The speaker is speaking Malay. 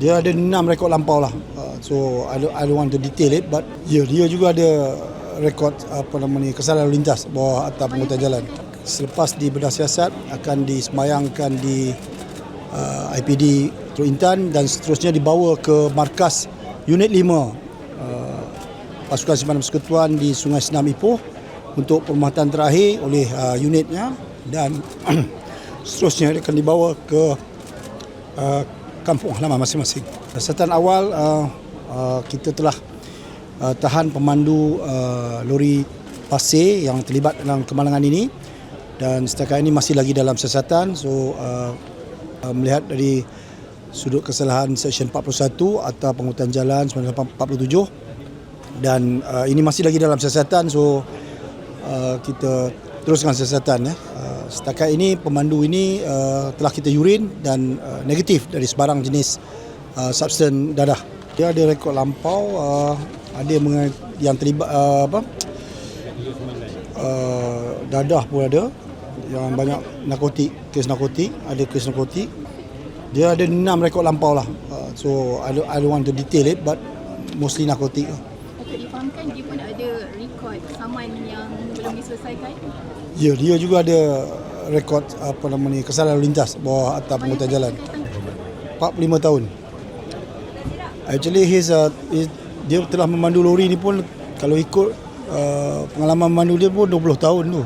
Dia ada enam rekod lampau lah. Uh, so I don't, I don't want to detail it but yeah, dia juga ada rekod apa nama ni kesalahan lalu lintas bawah atas pengurutan jalan. Selepas dibedah siasat akan disemayangkan di uh, IPD Teluk Intan dan seterusnya dibawa ke markas unit 5 uh, pasukan simpanan persekutuan di Sungai Senam Ipoh untuk perkhidmatan terakhir oleh uh, unitnya dan seterusnya akan dibawa ke uh, kampung halaman masing-masing. Siasatan awal uh, uh, kita telah uh, tahan pemandu uh, lori pasir yang terlibat dalam kemalangan ini dan setakat ini masih lagi dalam siasatan so uh, uh, melihat dari sudut kesalahan Seksyen 41 atau pengurutan jalan 1947 dan uh, ini masih lagi dalam siasatan so uh, kita teruskan siasatan ya. Uh, setakat ini pemandu ini uh, telah kita urin dan uh, negatif dari sebarang jenis uh, substan dadah. Dia ada rekod lampau uh, ada yang, terlibat uh, apa uh, dadah pun ada yang banyak narkotik kes narkotik ada kes narkotik dia ada enam rekod lampau lah uh, so I don't, I don't want to detail it but mostly narkotik. Untuk difahamkan dia pun ada rekod saman yang belum diselesaikan. Ya, dia juga ada rekod apa nama ni kesalahan lalu lintas bawah atas pengurutan jalan. 45 tahun. Actually his, uh, his dia telah memandu lori ni pun kalau ikut uh, pengalaman memandu dia pun 20 tahun tu.